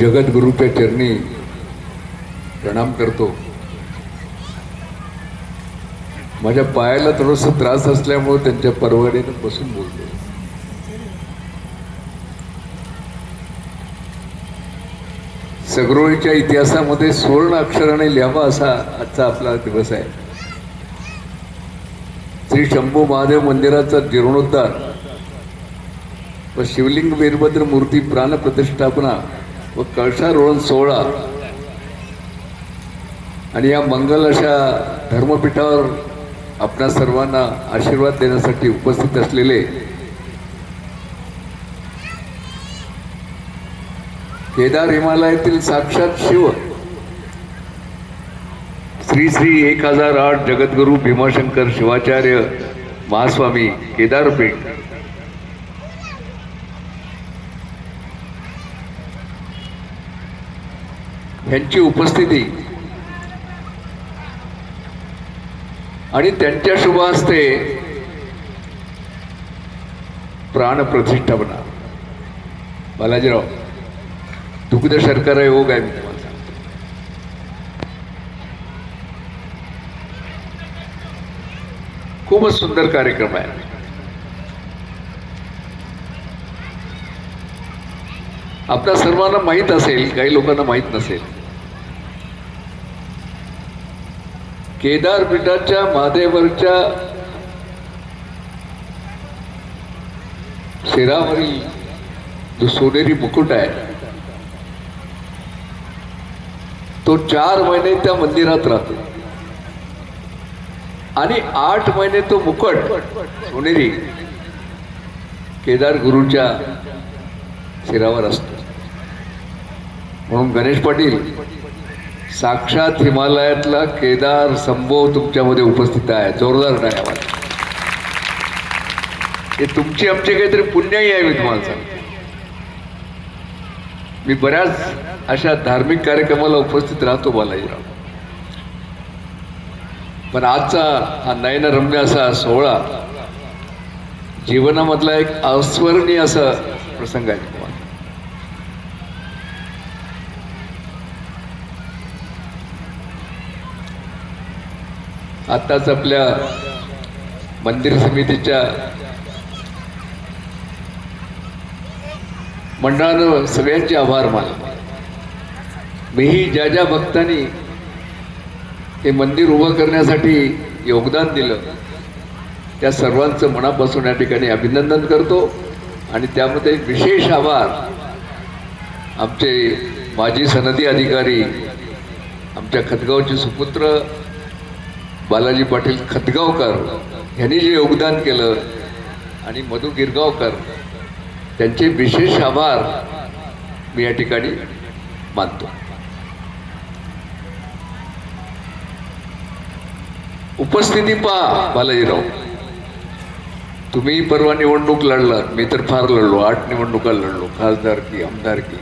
जगद्गुरूच्या चरणी प्रणाम करतो. माझ्या पायाला थोडस त्रास असल्यामुळे त्यांच्या परवाडीनं बसून बोलतो. सगरोळीच्या इतिहासामध्ये सुवर्ण अक्षराने लिहावा असा आजचा आपला दिवस आहे. श्री शंभू महादेव मंदिराचा जीर्णोद्धार व शिवलिंग वीरभद्र मूर्ती प्राण प्रतिष्ठापना व कळसारोहण सोहळा. आणि या मंगल अशा धर्मपीठावर आपणा सर्वांना आशीर्वाद देण्यासाठी उपस्थित असलेले केदार हिमालयातील साक्षात शिव श्री श्री एक हजार आठ जगद्गुरू भीमाशंकर शिवाचार्य महास्वामी केदारपीठ. यांची उपस्थिती. आणि त्यांच्या शुभ हस्ते प्राण बालाजीराव दुग्ध शर्करा योग आहे मी तुम्हाला सांगतो. खूपच सुंदर कार्यक्रम आहे. आपल्या सर्वांना माहीत असेल काही लोकांना माहीत नसेल केदार पीठाच्या महादेवरच्या शिरावरील जो सोनेरी मुकुट आहे तो चार महिने त्या मंदिरात राहतो. आणि आठ महिने तो मुकुट सोनेरी केदार गुरुच्या शिरावर असतो. म्हणून गणेश पाटील साक्षात हिमालयातला केदार संभव तुमच्यामध्ये उपस्थित आहे. जोरदार नाही आवाज हे तुमची आमची काहीतरी पुण्याही आहे मी तुम्हाला सांगतो. मी बऱ्याच अशा धार्मिक कार्यक्रमाला उपस्थित राहतो बालाजीराव. पण आजचा हा नयनरम्य असा सोहळा जीवनामधला एक अस्मरणीय असा प्रसंग आहे तुम्हाला आत्ताच आपल्या मंदिर समितीच्या मंडळानं सगळ्यांचे आभार मानले. मीही ज्या ज्या भक्तांनी हे मंदिर उभं करण्यासाठी योगदान दिलं त्या सर्वांचं मनापासून या ठिकाणी अभिनंदन करतो आणि त्यामध्ये विशेष आभार आमचे माजी सनदी अधिकारी आमच्या खतगावचे सुपुत्र बालाजी पाटील खतगावकर यांनी जे योगदान केलं आणि मधु गिरगावकर त्यांचे विशेष आभार मी या ठिकाणी मानतो. उपस्थिती पहा बालाजीराव. तुम्ही परवा निवडणूक लढलात मी तर फार लढलो आठ निवडणुका लढलो खासदार की आमदार की.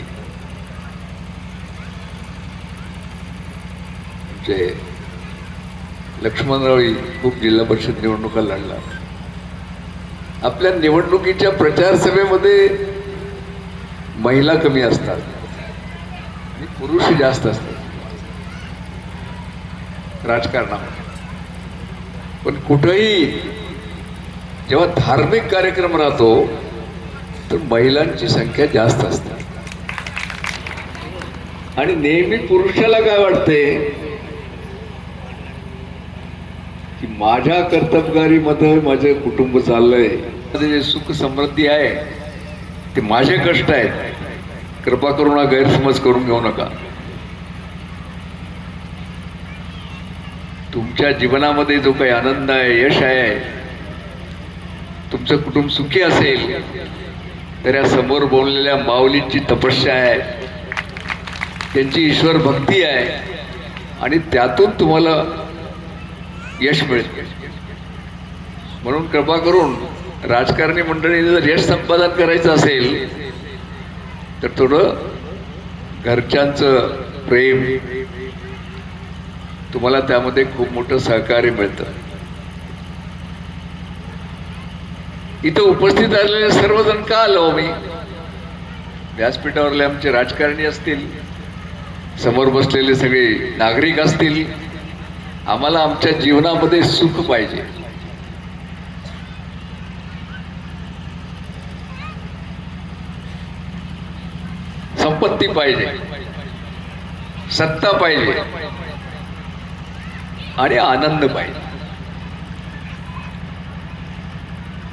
जे लक्ष्मणरावही खूप जिल्हा परिषद निवडणुका लढला. आपल्या निवडणुकीच्या प्रचार सभेमध्ये महिला कमी असतात आणि पुरुष जास्त असतात. राजकारणामध्ये. पण कुठंही जेव्हा धार्मिक कार्यक्रम राहतो तर महिलांची संख्या जास्त असते. आणि नेहमी पुरुषाला काय वाटते? की माझ्या कर्तबगारीमध्ये माझे कुटुंब चाललंय. जे सुख समृद्धी आहे ते माझे कष्ट आहेत. कृपा करून हा गैरसमज करून घेऊ नका. तुमच्या जीवनामध्ये जो काही आनंद आहे यश आहे तुमचं कुटुंब सुखी असेल तर या समोर बोललेल्या माऊलींची तपस्या आहे. त्यांची ईश्वर भक्ती आहे. आणि त्यातून तुम्हाला यश मिळेल. म्हणून कृपा करून राजकारणी मंडळीने जर यश संपादन करायचं असेल तर थोडं घरच्यांचं प्रेम तुम्हाला त्यामध्ये खूप मोठं सहकार्य मिळतं. इथं उपस्थित असलेले सर्वजण का आलो मी व्यासपीठावरले आमचे राजकारणी असतील समोर बसलेले सगळे नागरिक असतील आम्हाला आमच्या जीवनामध्ये सुख पाहिजे. संपत्ती पाहिजे. सत्ता पाहिजे. आणि आनंद पाहिजे.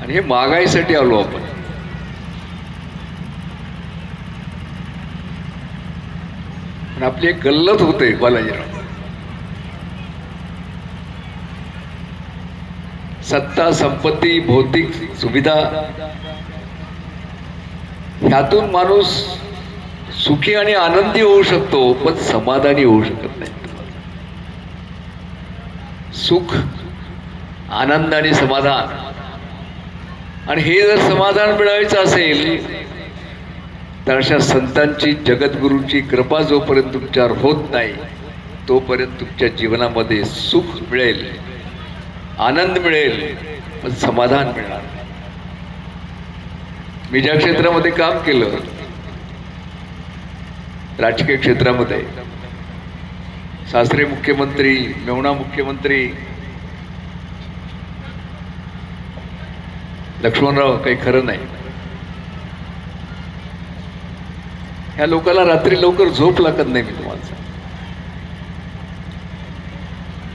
आणि हे मागायसाठी आलो आपण. आपली एक गल्लत होते बालाजीराव. सत्ता संपत्ती भौतिक सुविधा. ह्यातून माणूस सुखी आणि आनंदी होऊ शकतो पण समाधानी होऊ शकत नाही. सुख आनंद आणि समाधान. आणि हे जर समाधान मिळवायचं असेल तर अशा संतांची जगद्गुरूंची कृपा जोपर्यंत तुमच्यावर होत नाही तोपर्यंत तुमच्या जीवनामध्ये सुख मिळेल. आनंद मिळेल पण समाधान मिळणार. मी ज्या क्षेत्रामध्ये काम केलं राजकीय क्षेत्रामध्ये सासरे मुख्यमंत्री मेवणा मुख्यमंत्री लक्ष्मणराव काही खरं नाही. ह्या लोकांना रात्री लवकर झोप लागत नाही मी तुम्हाला सांगतो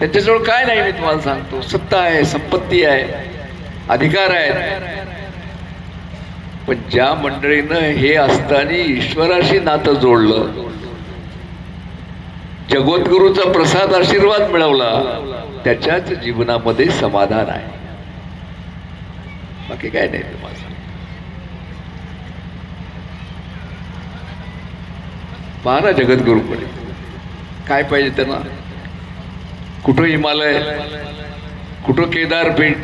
त्यांच्याजवळ काय नाही मी तुम्हाला सांगतो. सत्ता आहे संपत्ती आहे अधिकार आहेत. पण ज्या मंडळीनं हे असताना ईश्वराशी नातं जोडलं जगद्गुरूचा प्रसाद आशीर्वाद मिळवला त्याच्याच जीवनामध्ये समाधान आहे. बाकी काय नाही तुम्हाला पहा ना जगद्गुरूकडे काय पाहिजे त्यांना? कुठं हिमालय कुठं केदार पीठ?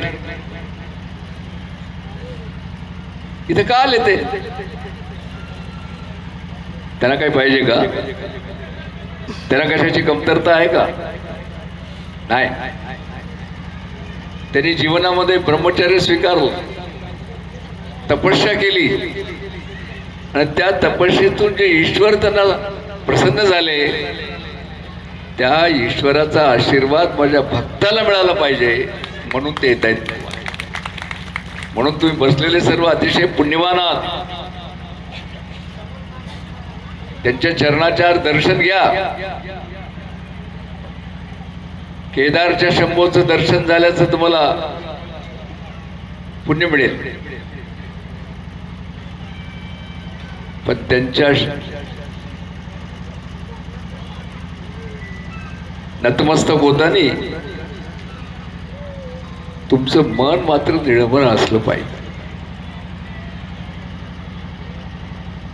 इथे का आले ते? त्यांना काय पाहिजे का? त्यांना कशाची कमतरता आहे का? नाही. त्यांनी जीवनामध्ये ब्रह्मचर्य स्वीकारलं. तपस्या केली. आणि त्या तपस्येतून जे ईश्वर त्यांना प्रसन्न झाले त्या ईश्वराचा आशीर्वाद माझ्या भक्ताला मिळाला पाहिजे म्हणून ते येत आहेत. म्हणून तुम्ही बसलेले सर्व अतिशय पुण्यवान आहात. त्यांच्या चरणाचार दर्शन घ्या. केदारच्या शंभोचं दर्शन झाल्याचं तुम्हाला पुण्य मिळेल. पण त्यांच्या नतमस्तक होतानी तुमचं मन मात्र निळमन असलं पाहिजे.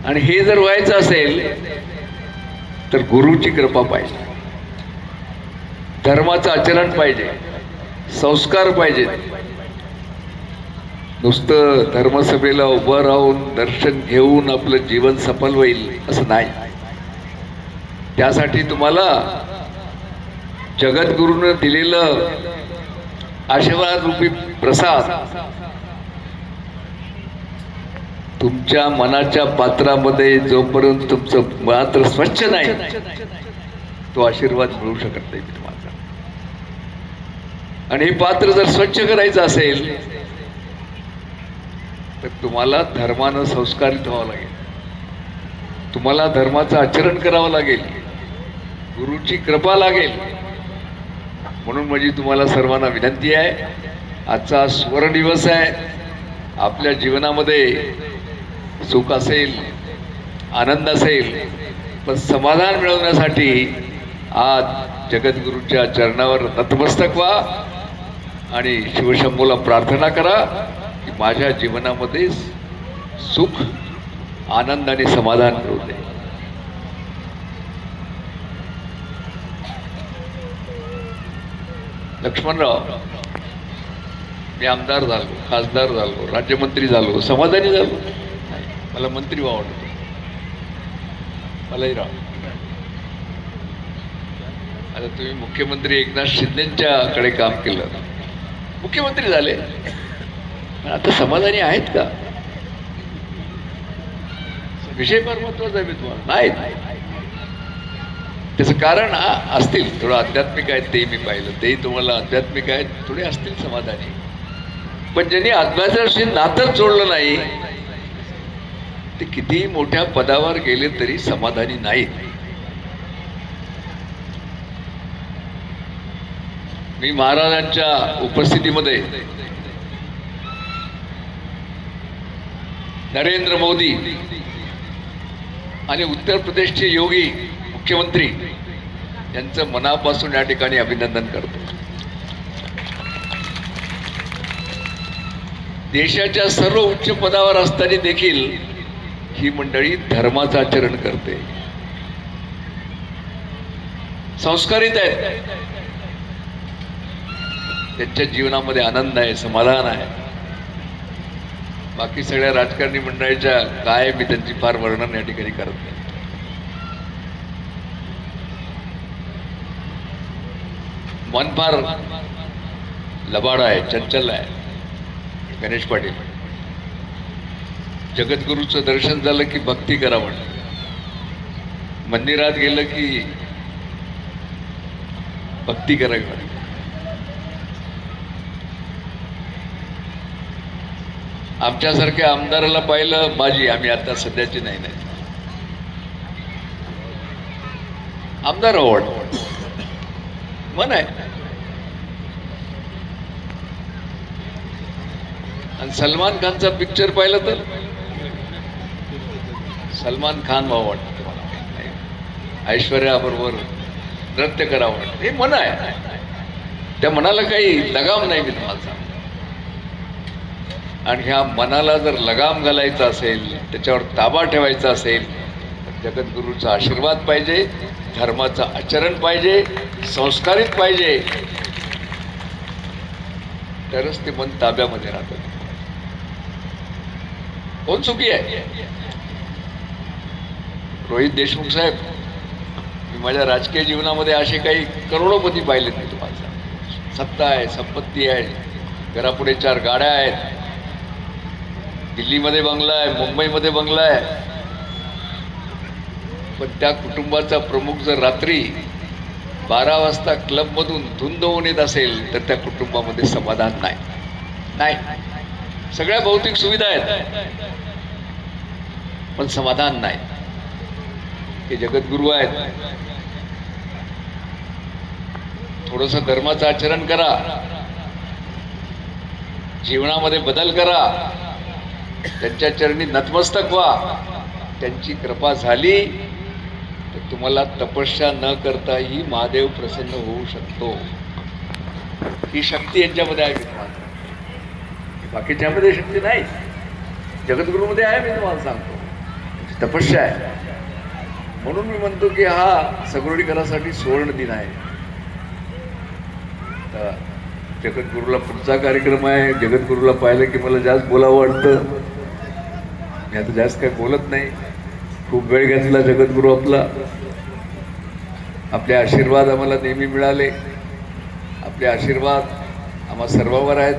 आणि हे जर व्हायचं असेल तर गुरुची कृपा पाहिजे. धर्माचं आचरण पाहिजे. संस्कार पाहिजेत नुसतं धर्मसभेला उभं राहून दर्शन घेऊन आपलं जीवन सफल होईल असं नाही. त्यासाठी तुम्हाला जगद्गुरूनं दिलेलं आशीर्वाद रूपी प्रसाद तुमच्या मनाच्या पात्रामध्ये जोपर्यंत तुमचं मात्र स्वच्छ नाही तो आशीर्वाद मिळू शकत नाही तुम्हाला आणि हे पात्र जर स्वच्छ करायचं असेल तर तुम्हाला धर्मानं संस्कारित व्हावं लागेल. तुम्हाला धर्माचं आचरण करावं लागेल. गुरुची कृपा लागेल. म्हणून माझी तुम्हाला सर्वांना विनंती आहे. आजचा स्वर्ण दिवस आहे. आपल्या जीवनामध्ये सुख असेल आनंद असेल पण समाधान मिळवण्यासाठी आज जगद्गुरूच्या चरणावर नतमस्तक व्हा आणि शिवशंभूला प्रार्थना करा की माझ्या जीवनामध्ये सुख आनंद आणि समाधान मिळू दे. लक्ष्मणराव मी आमदार झालो खासदार झालो राज्यमंत्री झालो समाधानी झालो. नाही, मला मंत्री व्हावं वाटतं. मलाही राव आता तुम्ही मुख्यमंत्री एकनाथ शिंदेच्याकडे काम केलं. मुख्यमंत्री झाले. आता समाधानी आहेत का? विषय फार महत्त्वाचा आहे मी तुम्हाला. नाही त्याचं कारण असतील. थोडं आध्यात्मिक आहेत तेही मी पाहिलं. तेही तुम्हाला आध्यात्मिक आहेत. थोडे असतील समाधानी. पण ज्यांनी आत्म्याच्याशी नातच जोडलं नाही ते कितीही मोठ्या पदावर गेले तरी समाधानी नाहीत. मी महाराजांच्या उपस्थितीमध्ये नरेंद्र मोदी आणि उत्तर प्रदेशचे योगी मुख्यमंत्री यांचं मनापासून या ठिकाणी अभिनंदन करतो. देशाच्या सर्व उच्च पदावर असताना देखील ही मंडळी धर्माचं आचरण करते. संस्कारित आहेत. त्यांच्या जीवनामध्ये आनंद आहे समाधान आहे. बाकी सगळ्या राजकारणी मंडळीच्या काय मी त्यांची फार वर्णन या ठिकाणी करत नाही. मन फार लबाड आहे चंचल आहे. गणेश पाटील. जगद्गुरूचं दर्शन झालं की भक्ती करा म्हण मंदिरात गेलं की भक्ती करावी म्हणलं आमच्यासारख्या आमदाराला पाहिलं माझी आम्ही आता सध्याची नाही नाही. आमदार आवड मन आहे. आणि सलमान खानचा पिक्चर पाहिलं तर? सलमान खान अवॉर्ड ऐश्वर्या बरोबर नृत्य करावं वाटतं. हे मन आहे. त्या मनाला काही लगाम नाही मी तुम्हाला आणि ह्या मनाला जर लगाम घालायचा असेल त्याच्यावर ताबा ठेवायचा असेल तर जगद्गुरूचा आशीर्वाद पाहिजे. धर्माचं आचरण पाहिजे संस्कारित पाहिजे. तरच ते मन ताब्यामध्ये राहतं. कोण चुकी आहे? रोहित देशमुख साहेब मी माझ्या राजकीय जीवनामध्ये असे काही करोडोपती पाहिले नाही तुम्हाला. सत्ता आहे संपत्ती आहे घरापुढे चार गाड्या आहेत. दिल्लीमध्ये बंगला आहे मुंबईमध्ये बंगला आहे. पण त्या कुटुंबाचा प्रमुख जर रात्री बारा वाजता क्लबमधून धुंद होऊन येत असेल तर त्या कुटुंबामध्ये समाधान नाही. नाही. सगळ्या भौतिक सुविधा आहेत. पण समाधान नाही. हे जगद्गुरू आहेत. थोडस धर्माचं आचरण करा. जीवनामध्ये बदल करा. त्यांच्या चरणी नतमस्तक व्हा. त्यांची कृपा झाली. तुम्हाला तपस्या न करताही महादेव प्रसन्न होऊ शकतो. ही शक्ती यांच्यामध्ये आहे मी तुम्हाला बाकीच्यामध्ये शक्ती नाही. जगद्गुरूमध्ये आहे मी तुम्हाला सांगतो म्हणजे तपस्या आहे. म्हणून मी म्हणतो की हा सगरोडीकरासाठी सुवर्ण दिन आहे. तर जगद्गुरूला पुढचा कार्यक्रम आहे. जगद्गुरूला पाहिलं की मला जास्त बोलावं वाटतं. मी आता जास्त काही बोलत नाही. खूप वेळ घेतला जगद्गुरू आपला. आपले आशीर्वाद आम्हाला नेहमी मिळाले. आपले आशीर्वाद आम्हा सर्वांवर आहेत.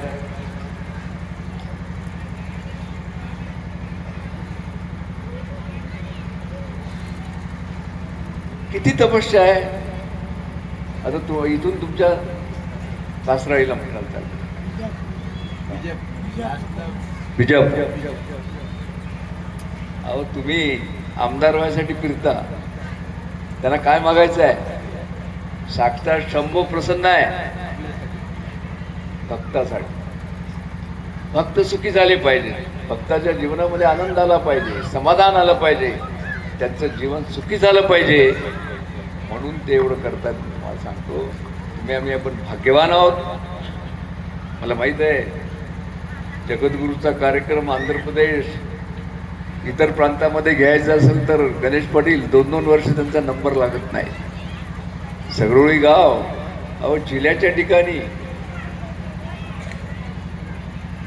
किती तपस्या आहे. आता तू इथून तुमच्या सासराईला म्हणाल चालत विजय. अहो तुम्ही आमदार व्हायसाठी फिरता. त्यांना काय मागायचं आहे साक्षात शंभू प्रसन्न आहे. भक्तासाठी. भक्त सुखी झाले पाहिजे. भक्ताच्या जीवनामध्ये आनंद आला पाहिजे समाधान आलं पाहिजे. त्यांचं जीवन सुखी झालं पाहिजे. म्हणून ते एवढं करतात. मला तुम्हाला सांगतो तुम्ही आम्ही आपण भाग्यवान आहोत. मला माहीत आहे जगद्गुरूचा कार्यक्रम आंध्र प्रदेश इतर प्रांतामध्ये घ्यायचं असेल तर गणेश पाटील दोन दोन वर्ष त्यांचा नंबर लागत नाही. सगळोळी गाव अहो जिल्ह्याच्या ठिकाणी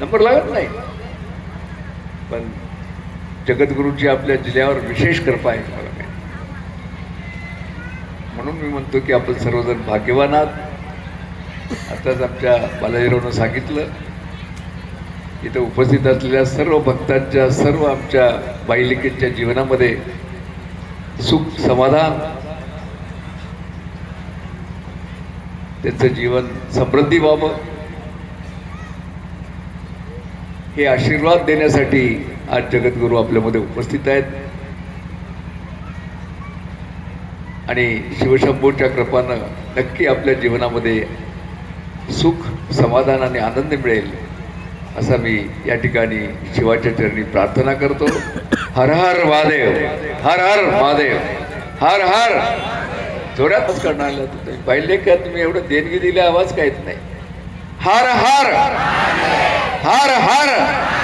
नंबर लागत नाही. पण जगद्गुरूची आपल्या जिल्ह्यावर विशेष कृपा आहे मला माहिती. म्हणून मी म्हणतो की आपण सर्वजण भाग्यवान आहात. आताच आमच्या बालाजीरावनं सांगितलं इथं उपस्थित असलेल्या सर्व भक्तांच्या सर्व आमच्या बाईलिकेच्या जीवनामध्ये सुख समाधान त्यांचं जीवन समृद्धी व्हावं. हे आशीर्वाद देण्यासाठी आज जगद्गुरू आपल्यामध्ये उपस्थित आहेत. आणि शिवशंभूच्या कृपानं नक्की आपल्या जीवनामध्ये सुख समाधान आणि आनंद मिळेल. असा मी या ठिकाणी शिवाच्या चरणी प्रार्थना करतो. हर हर महादेव हर हर महादेव हर हर. जोरातच करणार तुम्ही पाहिले का? तुम्ही एवढं देणगी दिले आवाज काहीच नाही. हर हर हर हर.